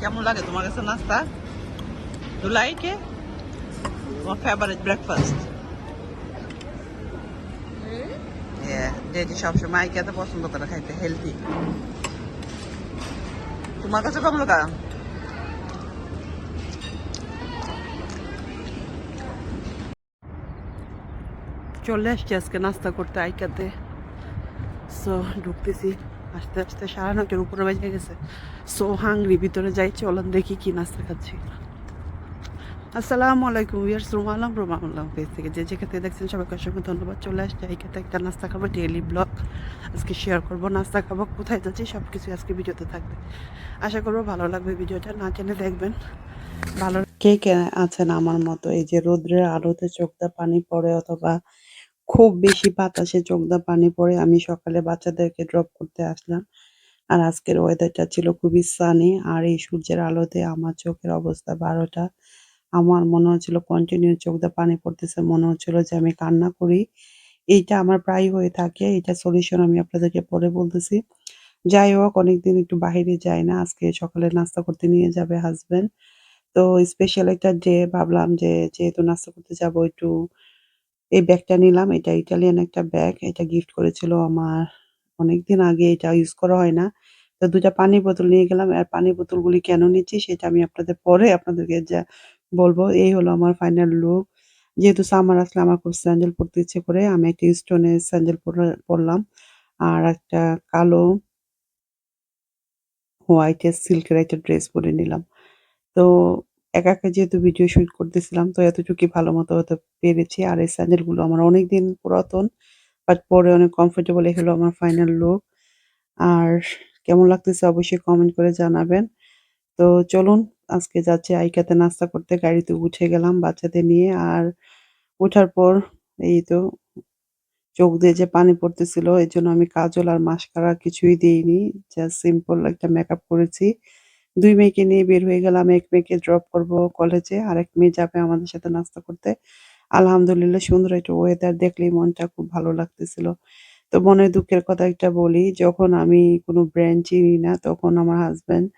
কেমন লাগে তোমার কাছে নাস্তা? ডু লাইক এ তোমার ফেভারিট ব্রেকফাস্ট যে সবসময় আইকাতে পছন্দ করে খাইতে হেলদি তোমার কাছে কেমন লাগা? চলে আসছি আজকে নাস্তা করতে আইকাতে। সো ঢুকতেছি। আস্তে আস্তে সাড়ে নটার উপরে বেজে গেছে। সো হাংরি ভিতরে যাই, চলন দেখি কি নাস্তা খাচ্ছি। আসসালামু আলাইকুম ইয়ার্স রুম আলম রুম আলম পেজ থেকে। যে যেখানে দেখছেন সবাইকে অসংখ্য ধন্যবাদ। চলে আসছে এইখানে একটা নাস্তা খাব ডেইলি ব্লগ আজকে শেয়ার করব, নাস্তা খাব, কোথায় যাচ্ছি সব কিছু আজকে ভিডিওতে থাকবে। আশা করব ভালো লাগবে ভিডিওটা, না জেনে দেখবেন। ভালো কে কে আছেন আমার মতো? এই যে রোদ্রের আলোতে চোখটা পানি পড়ে অথবা খুব বেশি বাতাসে চোখদা পানি পড়ে আমি সকালে বাচ্চাদেরকে ড্রপ করতে আসলাম। আর আজকের ওয়েদারটা ছিল খুবই সানি আর এই সূর্যের আলোতে আমার চোখের অবস্থা বারোটা। আমার মনে হচ্ছিল কন্টিনিউ চোখদা পানি পড়তেছে, মনে হচ্ছিল যে আমি কান্না করি। এইটা আমার প্রায় হয়ে থাকে এটা সলিউশন আমি আপনাদেরকে পরে বলতেছি। যাই হোক, অনেকদিন একটু বাইরে যাই না, আজকে সকালে নাস্তা করতে নিয়ে যাবে হাজবেন্ড তো স্পেশাল একটা ডে ভাবলাম যে যেহেতু নাস্তা করতে যাব একটু এই ব্যাগটা নিলাম। এটা ইটালিয়ান একটা ব্যাগ। এটা গিফট করেছিল আমার অনেকদিন আগে। এটা ইউজ করা হয় না। তো ২ টা পানির বোতল নিয়ে গেলাম। আর পানির বোতলগুলি কেন নিচ্ছি সেটা আমি আপনাদের পরে আপনাদেরকে যা বলব এই হলো আমার ফাইনাল লুক। যেহেতু সামার আসলে আমার খুব স্যান্ডেল পড়তে ইচ্ছে করে। আমি একটা স্টোনের স্যান্ডেল পরা পরলাম। আর একটা কালো হোয়াইটের সিল্কের একটা ড্রেস পরে নিলাম। তো একা, একা যেহেতু ভিডিও শুট করতেছিলাম তো এতটুকুই ভালো মতো হতে পেরেছি। আর এই স্যান্ডেলগুলো আমার অনেকদিন পুরাতন। বাট পরে অনেক কমফোর্টেবল এই হলো আমার ফাইনাল লুক। আর কেমন লাগতেছে অবশ্যই কমেন্ট করে জানাবেন। তো চলুন আজকে যাচ্ছি আইকাতে নাস্তা করতে। গাড়িতে উঠে গেলাম বাচ্চাদের নিয়ে। আর ওঠার পর এই তো চোখ দিয়ে যে পানি পড়তেছিল এজন্য আমি কাজল আর মাস্কারা কিছুই দিইনি। জাস্ট সিম্পল একটা মেকআপ করেছি। ২ মেয়েকে নিয়ে বের হয়ে গেলাম। এক মেয়েকে ড্রপ করব কলেজে। আরেক মেয়ে যাবে আমাদের সাথে নাস্তা করতে। আলহামদুলিল্লাহ সুন্দর একটা ওয়েদার দেখলেই মনটা খুব ভালো লাগতেছিল। তো মনের দুঃখের কথা একটা বলি, যখন আমি কোনো ব্র্যান্ড চিনি না তখন আমার হাজব্যান্ড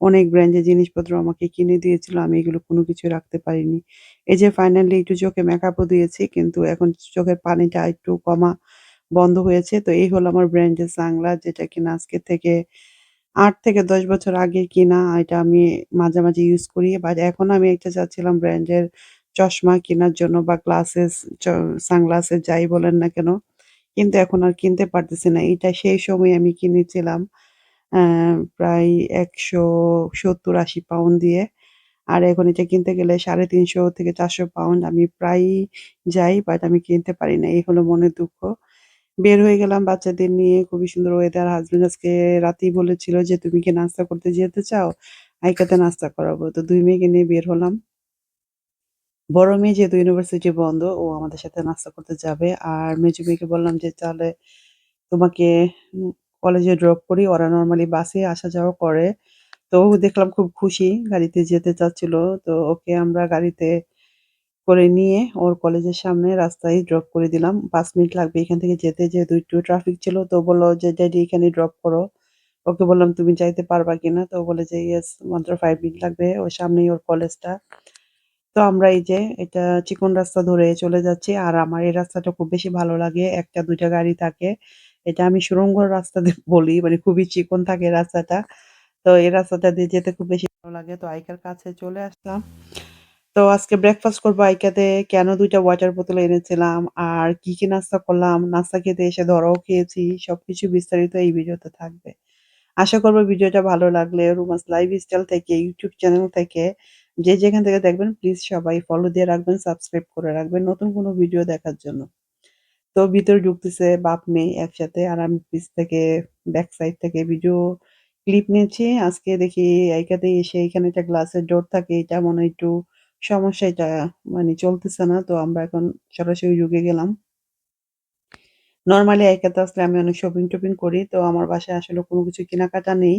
অনেক ব্র্যান্ডের জিনিসপত্র আমাকে কিনে দিয়েছিল। আমি এগুলো কোনো কিছু রাখতে পারিনি। এই যে ফাইনালি একটু চোখে মেকআপও দিয়েছি কিন্তু এখন চোখের পানিটা একটু কমা বন্ধ হয়েছে। তো এই হলো আমার ব্র্যান্ডের সাংলা যেটা কিনা আজকে থেকে ৮ থেকে ১০ বছর আগে কিনা। এটা আমি মাঝে, মাঝে ইউজ করি। বাট এখন আমি একটা চাচ্ছিলাম ব্র্যান্ডের চশমা কেনার জন্য বা গ্লাসেস চ সানগ্লাসেস যাই বলেন না কেন। কিন্তু এখন আর কিনতে পারতেছি না। এটা সেই সময় আমি কিনেছিলাম অ্যা প্রায় ১৭০-৮০ পাউন্ড দিয়ে। আর এখন এটা কিনতে গেলে ৩৫০ থেকে ৪০০ পাউন্ড আমি প্রায়ই যাই বাট আমি কিনতে পারি না। এই হলো মনের দুঃখ। বের হয়ে গেলাম বাচ্চাদের নিয়ে। খুবই সুন্দর ওয়েদার। হাসব্যান্ড আজকে রাতেই বলেছিল যে, "তুমি কি নাস্তা করতে যেতে চাও? আইকাতে নাস্তা করাবো।" তো দুই মেয়েকে নিয়ে বের হলাম। বড় মেয়ে যেহেতু ইউনিভার্সিটি বন্ধ ও আমাদের সাথে নাস্তা করতে যাবে। আর মেজো মেয়েকে বললাম যে, "তাহলে তোমাকে কলেজে ড্রপ করি।" ওরা নরমালি বাসে আসা যাওয়া করে। তো দেখলাম খুব খুশি গাড়িতে যেতে চাচ্ছিল। তো ওকে আমরা গাড়িতে করে নিয়ে ওর কলেজের সামনে রাস্তায় ড্রপ করে দিলাম। পাঁচ মিনিট লাগবে এখান থেকে যেতে যেহেতু একটু ট্রাফিক ছিল। তো বলল যে, "ড্যাডি এখানে ড্রপ করো।" ওকে বললাম, "তুমি যাইতে পারবা কিনা?" তো বলে যে, "ইয়েস মাত্র ফাইভ মিনিট লাগবে।" ওর সামনেই ওর কলেজটা। তো আমরা এই যে এটা চিকন রাস্তা ধরে চলে যাচ্ছি। আর আমার এই রাস্তাটা খুব বেশি ভালো লাগে। একটা দুইটা গাড়ি থাকে। এটা আমি সুড়ঙ্গর রাস্তা বলি মানে খুবই চিকন থাকে রাস্তাটা। তো এই রাস্তাটা দিয়ে যেতে খুব বেশি ভালো লাগে। তো আইকার কাছে চলে আসলাম। তো আজকে ব্রেকফাস্ট করব আইকাতে। কেন দুইটা ওয়াটার বোতল এনেছিলাম আর কি, কি নাস্তা করলাম, নাস্তা খেতে এসে ধরাও খেয়েছি। সবকিছু বিস্তারিত এই ভিডিওতে থাকবে। আশা করব ভিডিওটা ভালো লাগলে রুমাস লাইফ স্টাইল থেকে ইউটিউব চ্যানেল থেকে যে যেখান থেকে দেখবেন প্লিজ সবাই ফলো দিয়ে রাখবেন, সাবস্ক্রাইব করে রাখবেন নতুন কোনো ভিডিও দেখার জন্য। তো ভিতরে ঢুকতেছে বাপ-মেয়ে একসাথে আর আমি পিস থেকে ব্যাক সাইড থেকে ভিডিও ক্লিপ নিয়েছি। আজকে দেখি আইকাতে এসে এখানে একটা গ্লাসের ডোর থাকে। এটা মনে হয় একটু সমস্যা এটা মানে চলতেছে না। তো আমরা এখন সরাসরি যুগে গেলাম। নরমালি আইকাতে আসলে আমি অনেক শপিং-টপিং করি। তো আমার বাসায় আসলে কোনো কিছু কেনাকাটা নেই।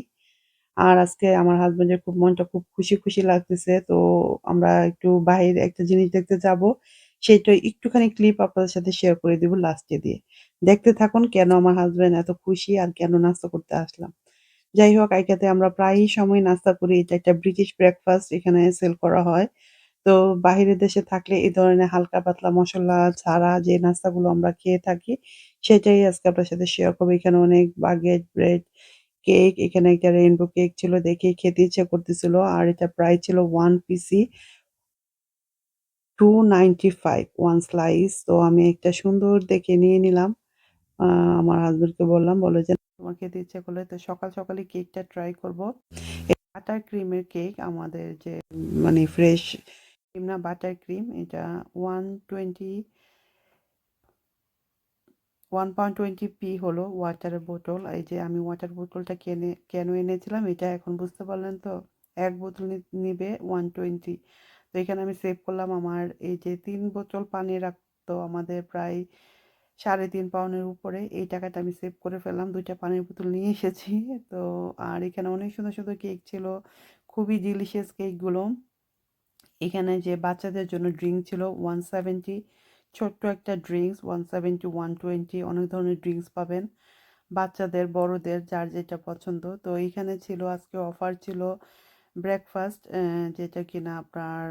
আর আজকে আমার হাসব্যান্ডের খুব মনটা খুব খুশি, খুশি লাগতেছে। তো আমরা একটু বাহিরে একটা জিনিস দেখতে যাব। সেটা একটুখানি ক্লিপ আপনাদের সাথে শেয়ার করে দিব লাস্টে দিয়ে। দেখতে থাকুন কেন আমার হাসব্যান্ড এত খুশি আর কেন নাস্তা করতে আসলাম। যাই হোক আইকাতে আমরা প্রায়ই সময় নাস্তা করি। এটা একটা ব্রিটিশ ব্রেকফাস্ট এখানে সেল করা হয়। তো বাহিরের দেশে থাকলে এই ধরনের হালকা পাতলা মসলা ছাড়া যে নাস্তাগুলো আমরা খেয়ে থাকি, সেটাই আজকে আপনার সাথে শেয়ার করব এখানে অনেক বাগেট, ব্রেড, কেক, এখানে একটা রেইনবো কেক ছিল দেখে খেতে ইচ্ছে করতেছিল। আর এটা প্রাইস ছিল ওয়ান পিসি $2.95 1 স্লাইস। তো আমি একটা সুন্দর দেখে নিয়ে নিলাম। আমার হাসব্যান্ডকে বললাম, বলল যে, "তোমার খেতে ইচ্ছে করলে তো সকাল সকালই কেকটা ট্রাই করব।" বাটার ক্রিমের কেক আমাদের যে মানে ফ্রেশ ক্রিম না বাটার ক্রিম এটা 120 1.20p হলো ওয়াটারের বোতল। এই যে আমি ওয়াটার বোতলটা কেনে কেন এনেছিলাম এটা এখন বুঝতে পারলেন তো? এক বোতল নিবে 120 তো এখানে আমি সেভ করলাম আমার এই যে তিন বোতল পানি রাখতো আমাদের প্রায় ৩.৫ পাউন্ডের উপরে। এই টাকাটা আমি সেভ করে ফেললাম। দুইটা পানির বোতল নিয়ে এসেছি। তো আর এখানে অনেক সুন্দর, সুন্দর কেক ছিল। খুবই ডিলিশিয়াস কেকগুলো। এখানে যে বাচ্চাদের জন্য ড্রিঙ্ক ছিল 170 ছোট্ট একটা ড্রিংকস 170, 120 অনেক ধরনের ড্রিঙ্কস পাবেন। বাচ্চাদের, বড়দের যার যেটা পছন্দ। তো এইখানে ছিল আজকে অফার ছিল ব্রেকফাস্ট যেটা কিনা আপনার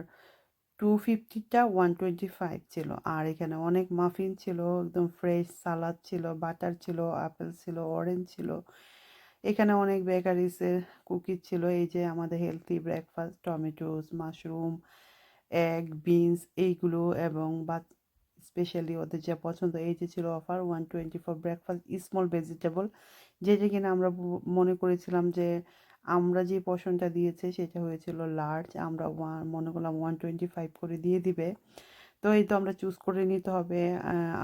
টু ফিফটিটা ওয়ান টোয়েন্টি ফাইভ ছিল। আর এখানে অনেক মাফিন ছিল, একদম ফ্রেশ সালাদ ছিল, বাটার ছিল, আপেল ছিল, অরেঞ্জ ছিল। এখানে অনেক বেকারিসের কুকিজ ছিল। এই যে আমাদের healthy breakfast, tomatoes, mushroom, egg, beans এইগুলো এবং বা স্পেশালি ওদের যা পছন্দ এই যে ছিল offer one twenty four breakfast small vegetable যেটা কিনা আমরা মনে করেছিলাম যে আমরা যে পোর্শনটা দিয়েছে সেটা হয়েছিল লার্জ। আমরা ওয়া মনে করলাম 125 করে দিয়ে দিবে। তো এই তো আমরা চুজ করে নিতে হবে।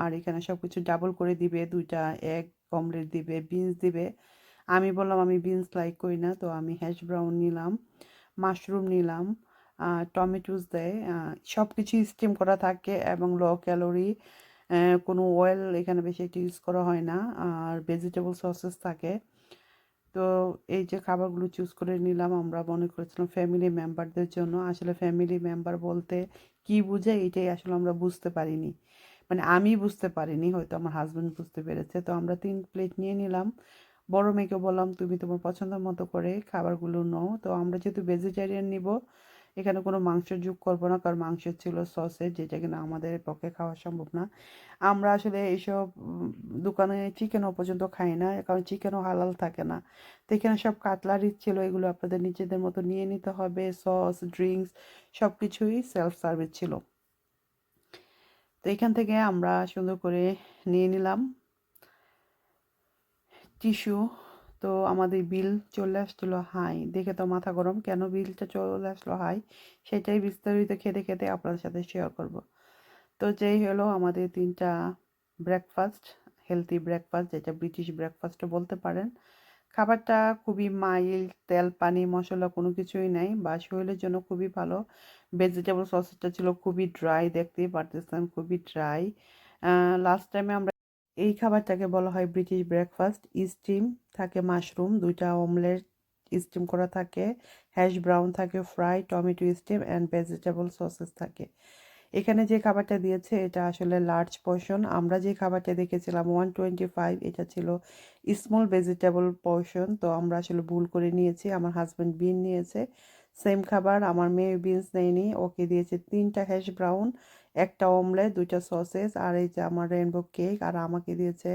আর এখানে সব কিছু ডাবল করে দিবে। ২ টা এগ অমলেট দিবে, বিনস দিবে। আমি বললাম আমি বিনস লাইক করি না। তো আমি হ্যাশ ব্রাউন নিলাম, মাশরুম নিলাম, টমেটোস দেয়। সব সবকিছুই স্টিম করা থাকে এবং লো ক্যালোরি। কোনো অয়েল এখানে বেশি একটা ইউজ করা হয় না। আর ভেজিটেবল সসেস থাকে। তো এই যে খাবারগুলো চুজ করে নিলাম আমরা মনে করেছিলাম ফ্যামিলি মেম্বারদের জন্য। আসলে ফ্যামিলি মেম্বার বলতে কী বুঝে এটাই আসলে আমরা বুঝতে পারিনি। মানে আমি বুঝতে পারিনি হয়তো আমার হাজব্যান্ড বুঝতে পেরেছে। তো আমরা তিন প্লেট নিয়ে নিলাম। বড় মেয়েকে বললাম, "তুমি তোমার পছন্দ মতো করে খাবারগুলো নাও।" তো আমরা যেহেতু ভেজিটেরিয়ান নিব এখানে কোনো মাংস যোগ করব না। কারণ মাংস ছিল সসেজ যেটা কিনা আমাদের পক্ষে খাওয়া সম্ভব না। আমরা আসলে এইসব দোকানে চিকেনও পর্যন্ত খাই না। কারণ চিকেনও হালাল থাকে না। তো এখানে সব কাটলারিজ ছিল এগুলো আপনাদের নিজেদের মতো নিয়ে নিতে হবে। সস, ড্রিংকস সবকিছুই সেলফ সার্ভিস ছিল। তো এখান থেকে আমরা সুন্দর করে নিয়ে নিলাম। টিস্যু তো আমাদের বিল চলে আসছিল হাই। দেখে তো মাথা গরম। কেন বিলটা চলে আসলো হাই? সেটাই বিস্তারিত খেতে, খেতে আপনাদের সাথে শেয়ার করব। তো যেই হলো আমাদের তিনটা ব্রেকফাস্ট, হেলথি ব্রেকফাস্ট যেটা ব্রিটিশ ব্রেকফাস্টও বলতে পারেন। খাবারটা খুবই মাইল্ড, তেল, পানি, মশলা কোনো কিছুই নাই বা শরীরের জন্য খুবই ভালো। ভেজিটেবল সসেসটা ছিল খুবই ড্রাই দেখতেই পারতেছেন, খুবই ড্রাই। লাস্ট টাইমে আমরা এই খাবারটাকে বলা হয় ব্রিটিশ ব্রেকফাস্ট। স্টিম থাকে মাশরুম, ২ টা অমলেট স্টিম করা থাকে, হ্যাশ ব্রাউন থাকে, fry, tomato steam and vegetable sausages থাকে। এখানে যে খাবারটা দিয়েছে এটা আসলে লার্জ পোর্শন। আমরা যে খাবারটা দেখেছিলাম 125 এটা ছিল স্মল ভেজিটেবল পোর্শন। তো আমরা আসলে ভুল করে নিয়েছি। আমার হাজব্যান্ড বিন নিয়েছে। সেম খাবার আমার মেয়ে বিনস নেয়নি। ওকে দিয়েছে তিনটা হ্যাশ ব্রাউন, ১ টা অমলেট, দুইটা সসেস আর এই যে আমার রেনবো কেক আর আমাকে দিয়েছে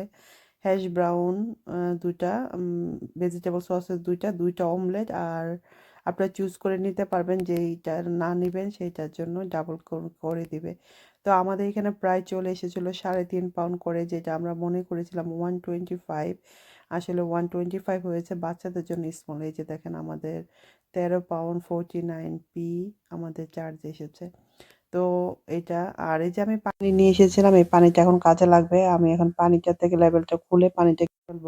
হ্যাশ ব্রাউন আ ২ টা উম ভেজিটেবল সসেস দুইটা দুইটা অমলেট আর আপনারা চুজ করে নিতে পারবেন যেইটা না নেবেন সেইটার জন্য ডাবল করে দিবে। তো আমাদের এখানে প্রায় চলে এসেছিল ৩.৫ পাউন্ড করে যেটা আমরা মনে করেছিলাম 125 আসলে 125 হয়েছে বাচ্চাদের জন্য স্মল। এই যে দেখেন আমাদের ১৩ পাউন্ড 49p আমাদের চার্জ এসেছে। তো এটা, আর এই যে আমি পানি নিয়ে এসেছিলাম, এই পানিটা এখন কাজে লাগবে। আমি এখন পানিটা থেকে লেবেলটা খুলে পানিটা ফেলব।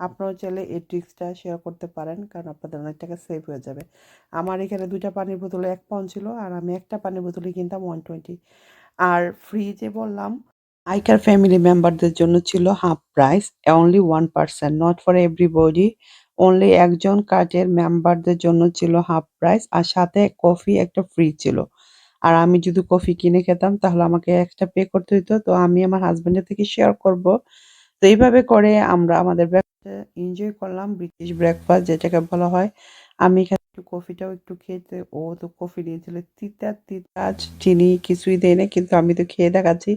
আপনারাও চাইলে এই ট্রিক্সটা শেয়ার করতে পারেন। কারণ আপনাদের অনেক টাকা সেভ হয়ে যাবে। আমার এখানে ২ টা পানির বোতলে, এক পাউন্ড ছিল, আর আমি একটা পানির বোতলই কিনতাম 120 আর ফ্রি যে বললাম আইকার ফ্যামিলি মেম্বারদের জন্য ছিল half price. Only one percent not for everybody. Only একজন কার্ডের মেম্বারদের জন্য ছিল হাফ প্রাইস আর সাথে কফি একটা ফ্রি ছিল। আর আমি যদি কফি কিনে খেতাম, তাহলে আমাকে এক্সট্রা পে করতে হইতো। তো আমি আমার হাসব্যান্ডের থেকে শেয়ার করব। তো এইভাবে করে আমরা আমাদের এনজয় করলাম ব্রিটিশ ব্রেকফাস্ট যেটাকে বলা হয়। আমি এখানে একটু কফিটাও একটু খেয়েতে ও তো কফি নিয়েছিল তিতা তিতা, চিনি কিছুই দেয় না কিন্তু আমি তো খেয়ে দেখাচ্ছি।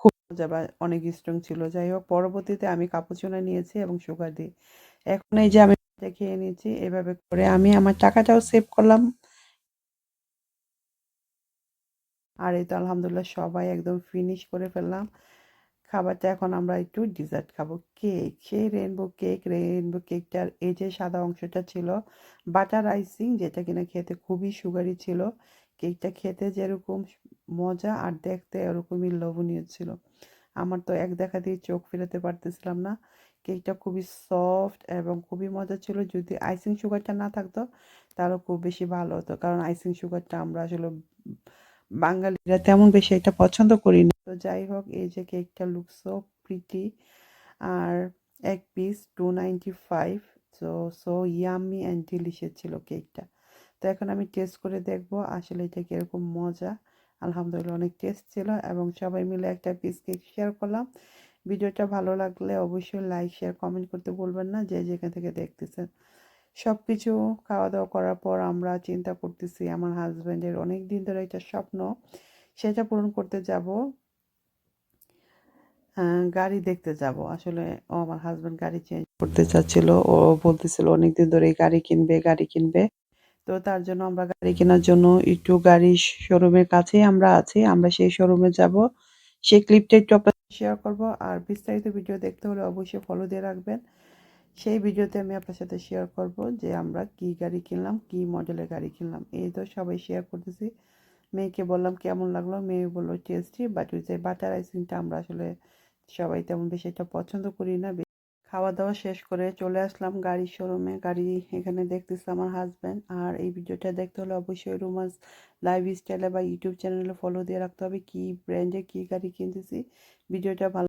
খুব মজা বা, অনেক স্ট্রং ছিল। যাই হোক, পরবর্তীতে আমি কাপুচিনো নিয়েছি এবং সুগার দিয়ে এখন এই যে আমি খেয়ে নিয়েছি, এভাবে করে আমি আমার টাকাটাও সেভ করলাম। আর এই তো আলহামদুলিল্লাহ সবাই একদম ফিনিশ করে ফেললাম। খাবারটা এখন আমরা একটু ডিজার্ট খাব। কেক সেই রেনবো কেক রেনবো কেকটার এই যে সাদা অংশটা ছিল বাটার আইসিং যেটা কিনা খেতে খুবই সুগারি ছিল। কেকটা খেতে যেরকম মজা আর দেখতে এরকমই লোভনীয় ছিল। আমার তো এক দেখা দিয়ে চোখ ফেরাতে পারতেছিলাম না। কেকটা খুবই সফট এবং খুবই মজা ছিল। যদি আইসিং সুগারটা না থাকতো, তাহলে খুব বেশি ভালো হতো। কারণ আইসিং সুগারটা আমরা আসলে বাঙালিরা তেমন বেশি এটা পছন্দ করি না তো যাই হোক, এই যে কেকটা লুক সো প্রিটি আর এক piece two ninety five so so yummy and delicious ছিল কেকটা তো এখন আমি টেস্ট করে দেখব, আসলে এটা কীরকম মজা। আলহামদুলিল্লাহ অনেক টেস্ট ছিল এবং সবাই মিলে একটা পিস কেক শেয়ার করলাম। ভিডিওটা ভালো লাগলে অবশ্যই লাইক শেয়ার কমেন্ট করতে বলবেন না, যে যেখান থেকে দেখতেছেন। সব কিছু খাওয়া দাওয়া করার পর আমরা চিন্তা করতেছি, আমার হাজব্যান্ডের অনেক দিন ধরে একটা স্বপ্ন, সেটা পূরণ করতে যাব গাড়ি দেখতে যাব। আসলে ও আমার হাজব্যান্ড গাড়ি চেঞ্জ করতে চাচ্ছিল, ও বলতেছিল অনেকদিন ধরে গাড়ি কিনবে গাড়ি কিনবে। তো তার জন্য আমরা গাড়ি কেনার জন্য একটু গাড়ি শোরুমের কাছেই আমরা আছি, আমরা সেই শোরুমে যাব। সেই ক্লিপটা একটু আপনার শেয়ার করব, আর বিস্তারিত ভিডিও দেখতে হলে অবশ্যই ফলো দিয়ে রাখবেন। সেই ভিডিওতে আমি আপনার সাথে শেয়ার করব যে আমরা কি গাড়ি কিনলাম, কি মডেলের গাড়ি কিনলাম। এই তো সবাই শেয়ার করতেছি। মেয়েকে বললাম, কেমন লাগল? মেয়ে বলল টেস্টি বাট ওই যে বাটার আইসিংটা আমরা আসলে সবাই তেমন বেশি এটা পছন্দ করি না। খাওয়া দাওয়া শেষ করে চলে আসলাম গাড়ির শোরুমে গাড়ি এখানে দেখতেছে আমার হাজব্যান্ড আর এই ভিডিওটা দেখতে হলে অবশ্যই রুমাস লাইভ স্টাইলে বা ইউটিউব চ্যানেলে ফলো দিয়ে রাখতে হবে। কি ব্র্যান্ডে কি গাড়ি কিনতেছি? ভিডিওটা ভালো